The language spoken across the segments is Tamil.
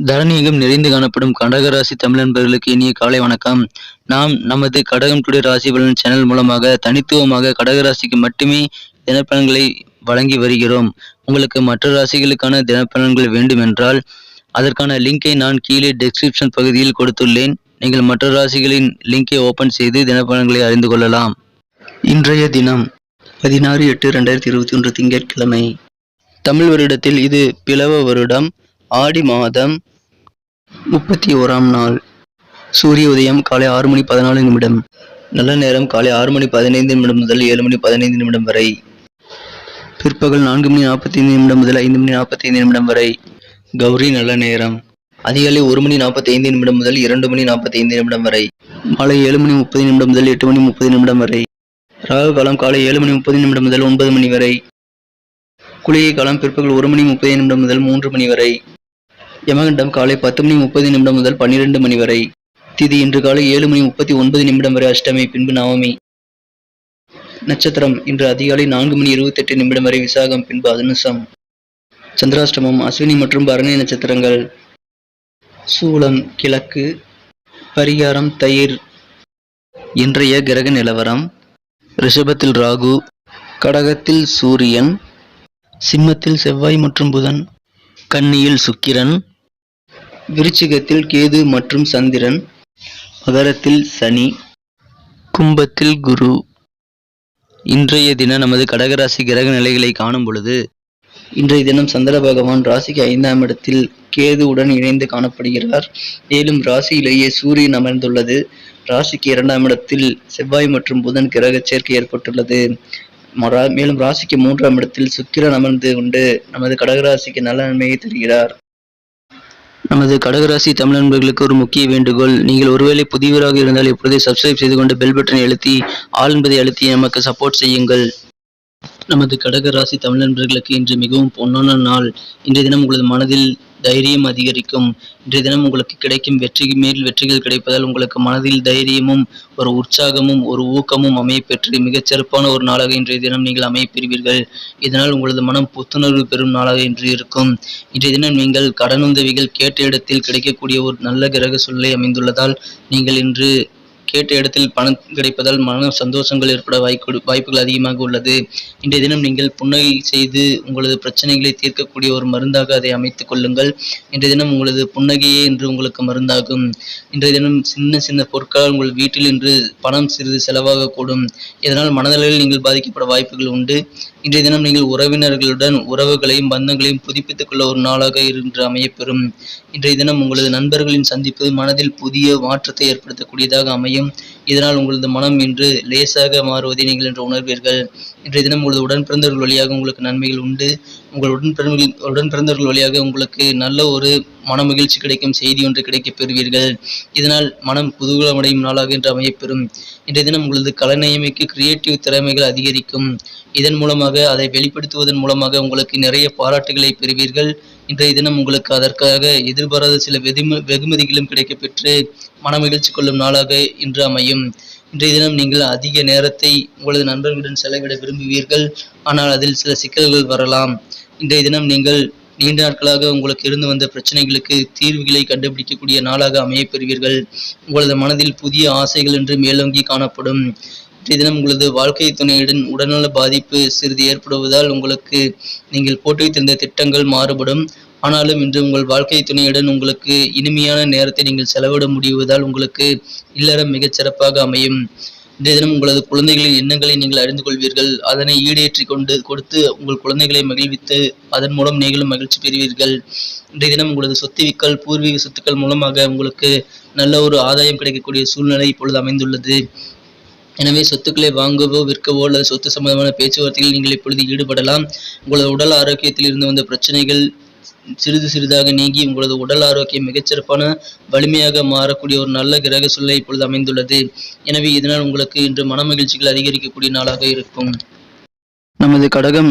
தரணியெங்கும் நிறைந்து காணப்படும் கடகராசி தமிழன்பர்களுக்கு இனிய காலை வணக்கம். நாம் நமது கடகம் டுடே ராசி பலன் சேனல் மூலமாக தனித்துவமாக கடகராசிக்கு மட்டுமே தினப்பலன்களை வழங்கி வருகிறோம். உங்களுக்கு மற்ற ராசிகளுக்கான தினப்பலன்கள் வேண்டுமென்றால் அதற்கான லிங்கை நான் கீழே டெஸ்கிரிப்ஷன் பகுதியில் கொடுத்துள்ளேன். நீங்கள் மற்ற ராசிகளின் லிங்கை ஓபன் செய்து தினப்பலன்களை அறிந்து கொள்ளலாம். இன்றைய தினம் பதினாறு எட்டு ரெண்டாயிரத்தி இருபத்தி ஒன்று திங்கட்கிழமை. தமிழ் வருடத்தில் இது பிளவ வருடம். ஆடி மாதம் முப்பத்தி ஓராம் நாள். சூரிய உதயம் காலை ஆறு மணி பதினாலு நிமிடம். நல்ல நேரம் காலை ஆறு மணி பதினைந்து நிமிடம் முதல் ஏழு மணி பதினைந்து நிமிடம் வரை. பிற்பகல் நான்கு மணி நாற்பத்தி ஐந்து நிமிடம் முதல் ஐந்து மணி நாற்பத்தி ஐந்து நிமிடம் வரை. கௌரி நல்ல நேரம். அதிகாலை ஒரு மணி நாற்பத்தி ஐந்து நிமிடம் முதல் இரண்டு மணி நாற்பத்தி ஐந்து நிமிடம் வரை. மாலை ஏழு மணி முப்பது நிமிடம் முதல் எட்டு மணி முப்பது நிமிடம் வரை. ராகு காலம் காலை ஏழு மணி முப்பது நிமிடம் முதல் ஒன்பது மணி வரை. குளிகை காலம் பிற்பகல் ஒரு மணி முப்பது நிமிடம் முதல் மூன்று மணி வரை. யமகண்டம் காலை பத்து மணி முப்பது நிமிடம் முதல் பன்னிரண்டு மணி வரை. திதி இன்று காலை ஏழு மணி முப்பத்தி ஒன்பது நிமிடம் வரை அஷ்டமி பின்பு நவமி. நட்சத்திரம் இன்று அதிகாலை நான்கு மணி இருபத்தெட்டு நிமிடம் வரை விசாகம் பின்பு அனுசம் சந்திராஷ்டமம் அஸ்வினி மற்றும் பரணி நட்சத்திரங்கள். சூலம் கிழக்கு. பரிகாரம் தயிர். இன்றைய கிரக நிலவரம் ரிஷபத்தில் ராகு கடகத்தில் சூரியன் சிம்மத்தில் செவ்வாய் மற்றும் புதன் கன்னியில் சுக்கிரன் விருச்சிகத்தில் கேது மற்றும் சந்திரன் மகரத்தில் சனி கும்பத்தில் குரு. இன்றைய தினம் நமது கடகராசி கிரக நிலைகளை காணும் பொழுது இன்றைய தினம் சந்திர பகவான் ராசிக்கு ஐந்தாம் இடத்தில் கேதுவுடன் இணைந்து காணப்படுகிறார். மேலும் ராசியிலேயே சூரியன் அமர்ந்துள்ளது. ராசிக்கு இரண்டாம் இடத்தில் செவ்வாய் மற்றும் புதன் கிரக சேர்க்கை ஏற்பட்டுள்ளது. மரா- மேலும் ராசிக்கு மூன்றாம் இடத்தில் சுக்கிரன் அமர்ந்து கொண்டு நமது கடகராசிக்கு நல்ல நன்மையை தருகிறார். நமது கடகராசி தமிழ் நண்பர்களுக்கு ஒரு முக்கிய வேண்டுகோள். நீங்கள் ஒருவேளை புதியவராக இருந்தால் இப்பொழுதே சப்ஸ்கிரைப் செய்து கொண்டு பெல் பட்டனை அழுத்தி ஆள் என்பதை அழுத்தி நமக்கு சப்போர்ட் செய்யுங்கள். நமது கடகராசி தமிழ் நண்பர்களுக்கு இன்று மிகவும் பொன்னான நாள். இன்றைய தினம் உங்களது மனதில் தைரியம் அதிகரிக்கும். இன்றைய தினம் உங்களுக்கு கிடைக்கும் வெற்றி மேல் வெற்றிகள் கிடைப்பதால் உங்களுக்கு மனதில் தைரியமும் ஒரு உற்சாகமும் ஒரு ஊக்கமும் அமையப்பெற்று மிகச் சிறப்பான ஒரு நாளாக இன்றைய தினம் நீங்கள் அமையப்பெறுவீர்கள். இதனால் உங்களது மனம் புத்துணர்வு பெறும் நாளாக இன்று இருக்கும். இன்றைய தினம் நீங்கள் கடனுதவிகள் கேட்ட இடத்தில் கிடைக்கக்கூடிய ஒரு நல்ல கிரக சூழ்நிலை அமைந்துள்ளதால் நீங்கள் இன்று கேட்ட இடத்தில் பணம் கிடைப்பதால் மன சந்தோஷங்கள் ஏற்பட வாய்ப்பு வாய்ப்புகள் அதிகமாக உள்ளது. இன்றைய தினம் நீங்கள் புன்னகை செய்து உங்களது பிரச்சனைகளை தீர்க்கக்கூடிய ஒரு மருந்தாக அதை அமைத்துக் கொள்ளுங்கள். இன்றைய தினம் உங்களது புன்னகையே இன்று உங்களுக்கு மருந்தாகும். இன்றைய தினம் சின்ன சின்ன பொருட்களால் உங்கள் வீட்டில் இன்று பணம் சிறிது செலவாகக்கூடும். இதனால் மனதளவில் நீங்கள் பாதிக்கப்பட வாய்ப்புகள் உண்டு. இன்றைய தினம் நீங்கள் உறவினர்களுடன் உறவுகளையும் பந்தங்களையும் புதுப்பித்துக் கொள்ள ஒரு நாளாக இன்று அமையப்பெறும். இன்றைய தினம் உங்களது நண்பர்களின் சந்திப்பு மனதில் புதிய மாற்றத்தை ஏற்படுத்தக்கூடியதாக அமையும். இதனால் உங்களது மனம் இன்று லேசாக மாறுவதை நீங்கள் இன்று உணர்வீர்கள். இன்றைய தினம் உங்களது உடன் பிறந்தவர்கள் வழியாக உங்களுக்கு நன்மைகள் உண்டு. உங்கள் உடன் பிறந்தவர்கள் உடன் பிறந்தவர்கள் வழியாக உங்களுக்கு நல்ல ஒரு மன மகிழ்ச்சி கிடைக்கும் செய்தி ஒன்று கிடைக்கப் பெறுவீர்கள். இதனால் மனம் குதூகலமடையும் நாளாக இன்று அமையப்பெறும். இன்றைய தினம் உங்களது கலைநயமைக்கு கிரியேட்டிவ் திறமைகள் அதிகரிக்கும். இதன் மூலமாக அதை வெளிப்படுத்துவதன் மூலமாக உங்களுக்கு நிறைய பாராட்டுகளை பெறுவீர்கள். இன்றைய தினம் உங்களுக்கு அதற்காக எதிர்பாராத சில வெகும வெகுமதிகளும் கிடைக்கப்பெற்று மனமகிழ்ச்சி கொள்ளும் நாளாக இன்று அமையும். இன்றைய தினம் நீங்கள் அதிக நேரத்தை உங்களது நண்பர்களுடன் செலவிட விரும்புவீர்கள். ஆனால் அதில் சில சிக்கல்கள் வரலாம். இன்றைய தினம் நீங்கள் நீண்ட நாட்களாக உங்களுக்கு இருந்து வந்த பிரச்சனைகளுக்கு தீர்வுகளை கண்டுபிடிக்கக்கூடிய நாளாக அமையப் பெறுவீர்கள். உங்களது மனதில் புதிய ஆசைகள் என்று மேலோங்கி காணப்படும். தினம் உங்களது வாழ்க்கை துணையுடன் உடல்நல பாதிப்பு சிறிது ஏற்படுவதால் உங்களுக்கு நீங்கள் போட்டு வைத்திருந்த திட்டங்கள் மாறுபடும். ஆனாலும் இன்று உங்கள் வாழ்க்கை துணையுடன் உங்களுக்கு இனிமையான நேரத்தை நீங்கள் செலவிட முடிவதால் உங்களுக்கு இல்லறம் மிகச் சிறப்பாக அமையும். இன்றைய தினம் உங்களது குழந்தைகளின் எண்ணங்களை நீங்கள் அறிந்து கொள்வீர்கள். அதனை ஈடேற்றி கொண்டு கொடுத்து உங்கள் குழந்தைகளை மகிழ்வித்து அதன் மூலம் நீங்களும் மகிழ்ச்சி பெறுவீர்கள். இன்றைய தினம் உங்களது சொத்து விக்கல் பூர்வீக சொத்துக்கள் மூலமாக உங்களுக்கு நல்ல ஒரு ஆதாயம் கிடைக்கக்கூடிய சூழ்நிலை இப்பொழுது அமைந்துள்ளது. எனவே சொத்துக்களை வாங்கவோ விற்கவோ அல்லது சொத்து சம்பந்தமான பேச்சுவார்த்தைகளில் நீங்கள் இப்பொழுது ஈடுபடலாம். உங்களது உடல் ஆரோக்கியத்தில் இருந்து வந்த பிரச்சனைகள் சிறிது சிறிதாக நீங்கி உங்களது உடல் ஆரோக்கியம் மிகச்சிறப்பான வலிமையாக மாறக்கூடிய ஒரு நல்ல கிரக சூழ்நிலை இப்பொழுது அமைந்துள்ளது. எனவே இதனால் உங்களுக்கு இன்று மன மகிழ்ச்சிகள் அதிகரிக்கக்கூடிய நாளாக இருக்கும். நமது கடகம்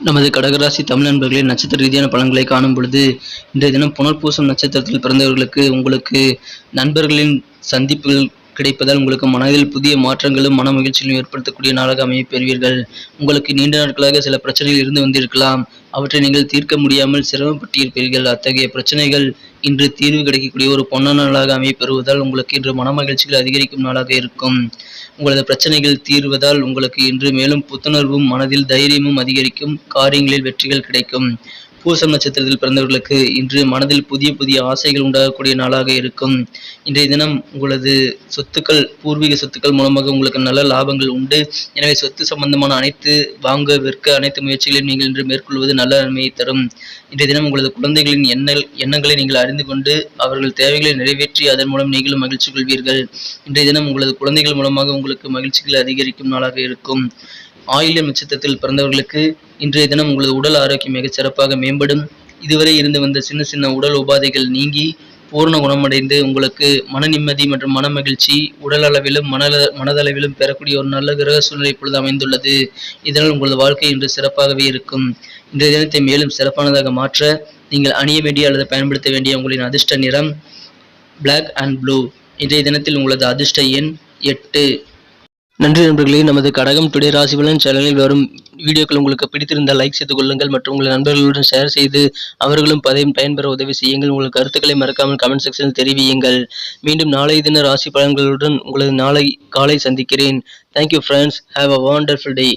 நமது கடகராசி தமிழ் நண்பர்களின் நட்சத்திர ரீதியான பலன்களை காணும் பொழுது இன்றைய தினம் புனர்பூசம் நட்சத்திரத்தில் பிறந்தவர்களுக்கு உங்களுக்கு நண்பர்களின் சந்திப்புகள் கிடைப்பதால் உங்களுக்கு மனதில் புதிய மாற்றங்களும் மன மகிழ்ச்சியிலும் ஏற்படுத்தக்கூடிய நாளாக அமையப் பெறுவீர்கள். உங்களுக்கு நீண்ட நாட்களாக சில பிரச்சனைகள் இருந்து வந்திருக்கலாம். அவற்றை நீங்கள் தீர்க்க முடியாமல் சிரமப்பட்டிருப்பீர்கள் அத்தகைய பிரச்சனைகள் இன்று தீர்வு கிடைக்கக்கூடிய ஒரு பொன்னான நாளாக அமைய பெறுவதால் உங்களுக்கு இன்று மன மகிழ்ச்சிகள் அதிகரிக்கும் நாளாக இருக்கும். உங்களது பிரச்சனைகள் தீர்வதால் உங்களுக்கு இன்று மேலும் புத்துணர்வும் மனதில் தைரியமும் அதிகரிக்கும் காரியங்களில் வெற்றிகள் கிடைக்கும். பூசம் நட்சத்திரத்தில் பிறந்தவர்களுக்கு இன்று மனதில் புதிய புதிய ஆசைகள் உண்டாகக்கூடிய நாளாக இருக்கும். இன்றைய தினம் உங்களது சொத்துக்கள் பூர்வீக சொத்துக்கள் மூலமாக உங்களுக்கு நல்ல லாபங்கள் உண்டு. எனவே சொத்து சம்பந்தமான அனைத்து வாங்க விற்க அனைத்து முயற்சிகளையும் நீங்கள் இன்று மேற்கொள்வது நல்ல நன்மையை தரும். இன்றைய தினம் உங்களது குழந்தைகளின் எண்ணல் எண்ணங்களை நீங்கள் அறிந்து கொண்டு அவர்கள் தேவைகளை நிறைவேற்றி அதன் மூலம் நீங்களும் மகிழ்ச்சி கொள்வீர்கள் இன்றைய தினம் உங்களது குழந்தைகள் மூலமாக உங்களுக்கு மகிழ்ச்சிகள் அதிகரிக்கும் நாளாக இருக்கும். ஆயில்யம் நட்சத்திரத்தில் பிறந்தவர்களுக்கு இன்றைய தினம் உங்களது உடல் ஆரோக்கியம் மிகச் சிறப்பாக மேம்படும். இதுவரை இருந்து வந்த சின்ன சின்ன உடல் உபாதைகள் நீங்கி பூர்ண குணமடைந்து உங்களுக்கு மன நிம்மதி மற்றும் மன மகிழ்ச்சி உடல் அளவிலும் மன மனதளவிலும் பெறக்கூடிய ஒரு நல்ல கிரக சூழ்நிலை இப்பொழுது அமைந்துள்ளது. இதனால் உங்களது வாழ்க்கை இன்று சிறப்பாகவே இருக்கும். இன்றைய தினத்தை மேலும் சிறப்பானதாக மாற்ற நீங்கள் அணிய வேண்டிய அல்லது பயன்படுத்த வேண்டிய உங்களின் அதிர்ஷ்ட நிறம் பிளாக் அண்ட் ப்ளூ இன்றைய தினத்தில் உங்களது அதிர்ஷ்ட எண் எட்டு. நன்றி நண்பர்களே நமது கடகம் டுடே ராசிபலன் சேனலில் வரும் வீடியோக்கள் உங்களுக்கு பிடித்திருந்தால் லைக் செய்து கொள்ளுங்கள் மற்றும் உங்கள் நண்பர்களுடன் ஷேர் செய்து அவர்களும் பதையும் பயன்பெற உதவி செய்யுங்கள். உங்கள் கருத்துக்களை மறக்காமல் கமெண்ட் செக்ஷனில் தெரிவியுங்கள். மீண்டும் நாளை தின ராசி பலன்களுடன் உங்களது நாளை காலை சந்திக்கிறேன். Thank you friends have a wonderful day